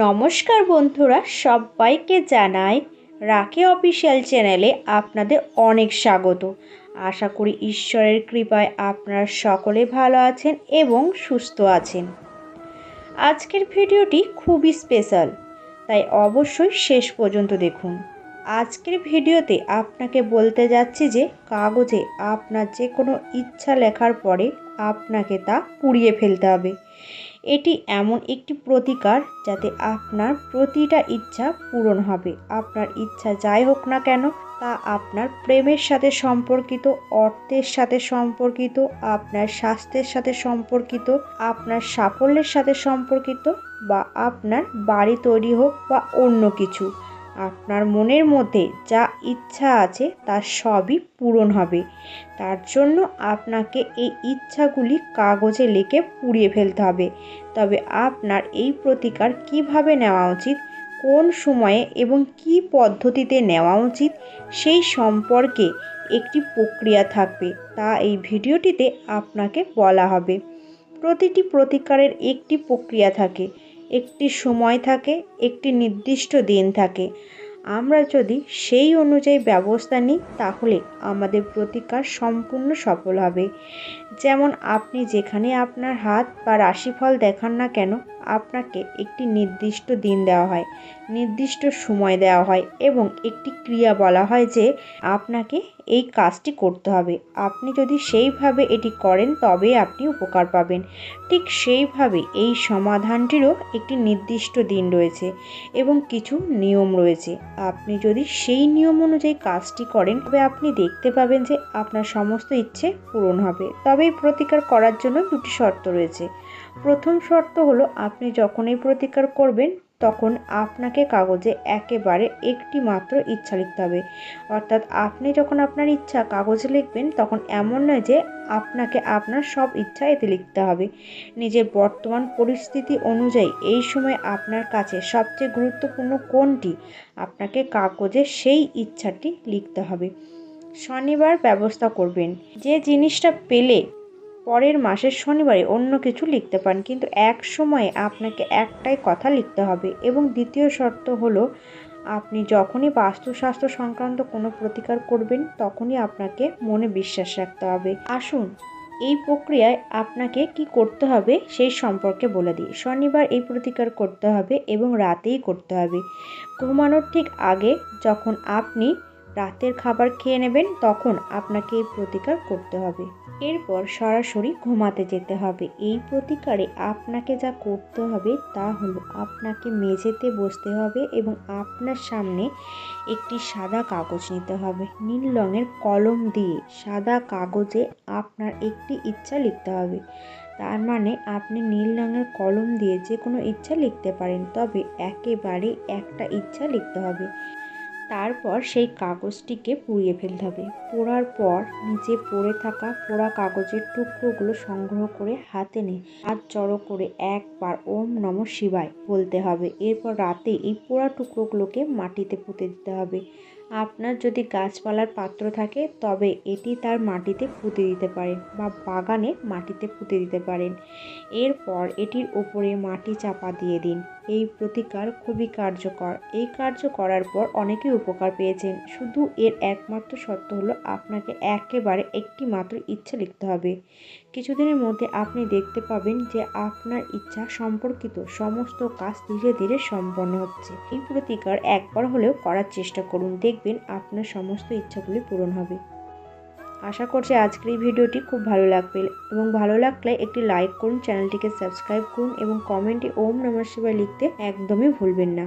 নমস্কার বন্ধুরা, সবাইকে জানাই রাখি অফিসিয়াল চ্যানেলে আপনাদের অনেক স্বাগত। আশা করি ঈশ্বরের কৃপায় আপনারা সকলে ভালো আছেন এবং সুস্থ আছেন। আজকের ভিডিওটি খুবই স্পেশাল, তাই অবশ্যই শেষ পর্যন্ত দেখুন। আজকের ভিডিওতে আপনাকে বলতে যাচ্ছি যে, কাগজে আপনার যে কোনো ইচ্ছা লেখার পরে আপনাকে তা পুড়িয়ে ফেলতে হবে। এটি এমন একটি প্রতিকার যাতে আপনার প্রতিটা ইচ্ছা পূরণ হবে। আপনার ইচ্ছা যাই হোক না কেন, তা আপনার প্রেমের সাথে সম্পর্কিত, অর্থের সাথে সম্পর্কিত, আপনার স্বাস্থ্যের সাথে সম্পর্কিত, আপনার সাফল্যের সাথে সম্পর্কিত বা আপনার বাড়ি তৈরি হোক বা অন্য কিছু। আপনার মনের মধ্যে যা ইচ্ছা আছে তার সবই পূরণ হবে। তার জন্য আপনাকে এই ইচ্ছাগুলি কাগজে লিখে পুড়িয়ে ফেলতে হবে। তবে আপনার এই প্রতিকার কীভাবে নেওয়া উচিত, কোন সময়ে এবং কি পদ্ধতিতে নেওয়া উচিত, সেই সম্পর্কে একটি প্রক্রিয়া থাকবে, তা এই ভিডিওটিতে আপনাকে বলা হবে। প্রতিটি প্রতিকারের একটি প্রক্রিয়া থাকে। একটি সময় থাকে, একটি নির্দিষ্ট দিন থাকে। আমরা যদি সেই অনুযায়ী ব্যবস্থা নিই, তাহলে আমাদের প্রতিকার সম্পূর্ণ সফল হবে। যেমন আপনি যেখানে আপনার হাত বা রাশিফল দেখান না কেন আপনাকে একটি নির্দিষ্ট দিন দেওয়া হয়, নির্দিষ্ট সময় দেওয়া হয় এবং একটি ক্রিয়া বলা হয় যে আপনাকে এই কাজটি করতে হবে। আপনি যদি সেইভাবে এটি করেন তবে আপনি উপকার পাবেন। ঠিক সেইভাবে এই সমাধানটিরও একটি নির্দিষ্ট দিন রয়েছে এবং কিছু নিয়ম রয়েছে। আপনি যদি সেই নিয়ম অনুযায়ী কাজটি করেন তবে আপনি দেখতে পাবেন যে আপনার সমস্ত ইচ্ছে পূরণ হবে। তবে প্রতিকার করার জন্য দুটি শর্ত রয়েছে। প্রথম শর্ত হলো আপনি যখনই প্রতিকার করবেন, তখন আপনাকে কাগজে একেবারে একটি মাত্র ইচ্ছা লিখতে হবে। অর্থাৎ আপনি যখন আপনার ইচ্ছা কাগজে লিখবেন, তখন এমন নয় যে আপনাকে আপনার সব ইচ্ছা এতে লিখতে হবে। নিজের বর্তমান পরিস্থিতি অনুযায়ী এই সময় আপনার কাছে সবচেয়ে গুরুত্বপূর্ণ কোনটি? আপনাকে কাগজে সেই ইচ্ছাটি লিখতে হবে। শনিবার ব্যবস্থা করবেন। যে জিনিসটা পেলে পরের মাসের শনিবারে অন্য কিছু লিখতে পারেন। কিন্তু এক সময়ে আপনাকে একটাই কথা লিখতে হবে এবং দ্বিতীয় শর্ত হলো, আপনি যখনই বাস্তুশাস্ত্র সংক্রান্ত কোনো প্রতিকার করবেন, তখনই আপনাকে মনে বিশ্বাস রাখতে হবে। আসুন, এই প্রক্রিয়ায় আপনাকে কি করতে হবে সেই সম্পর্কে বলে দিই। শনিবার এই প্রতিকার করতে হবে এবং রাতেই করতে হবে। ঘুমানোর ঠিক আগে যখন আপনি রাতের খাবার খেয়ে নেবেন, তখন আপনাকে এই প্রতিকার করতে হবে। এরপর সরাসরি ঘুমাতে যেতে হবে। এই প্রতিকারে আপনাকে যা করতে হবে তা হলো আপনাকে মেঝেতে বসতে হবে এবং আপনার সামনে একটি সাদা কাগজ নিতে হবে। নীল রঙের কলম দিয়ে সাদা কাগজে আপনার একটি ইচ্ছা লিখতে হবে। তার মানে আপনি নীল রঙের কলম দিয়ে যে কোনো ইচ্ছা লিখতে পারেন, তবে একেবারে একটা ইচ্ছা লিখতে হবে। তারপর সেই কাগজটিকে পুড়িয়ে ফেলতে হবে। পোড়ার পর নিচে পড়ে থাকা পোড়া কাগজের টুকরোগুলো সংগ্রহ করে হাতে নিয়ে হাত জড়ো করে একবার ওম নম শিবায় বলতে হবে। এরপর রাতে এই পোড়া টুকরোগুলোকে মাটিতে পুঁতে দিতে হবে। আপনার যদি গাছপালার পাত্র থাকে, তবে এটি তার মাটিতে পুঁতে দিতে পারেন বা বাগানে মাটিতে পুঁতে দিতে পারেন। এরপর এটির ওপরে মাটি চাপা দিয়ে দিন। এই প্রতিকার খুবই কার্যকর। এই কার্য করার পর অনেকেই উপকার পেয়েছেন। শুধু এর একমাত্র শর্ত হলো আপনাকে একেবারে একটি মাত্র ইচ্ছা লিখতে হবে। কিছুদিনের মধ্যে আপনি দেখতে পাবেন যে আপনার ইচ্ছা সম্পর্কিত সমস্ত কাজ ধীরে ধীরে সম্পন্ন হচ্ছে। এই প্রতিকার একবার হলেও করার চেষ্টা করুন। দেখবেন আপনার সমস্ত ইচ্ছাগুলি পূরণ হবে। আশা করছি আজকের এই ভিডিওটি খুব ভালো লাগবে এবং ভালো লাগলে একটি লাইক করুন, চ্যানেলটিকে সাবস্ক্রাইব করুন এবং কমেন্টে ওম নমঃ শিবায় লিখতে একদমই ভুলবেন না।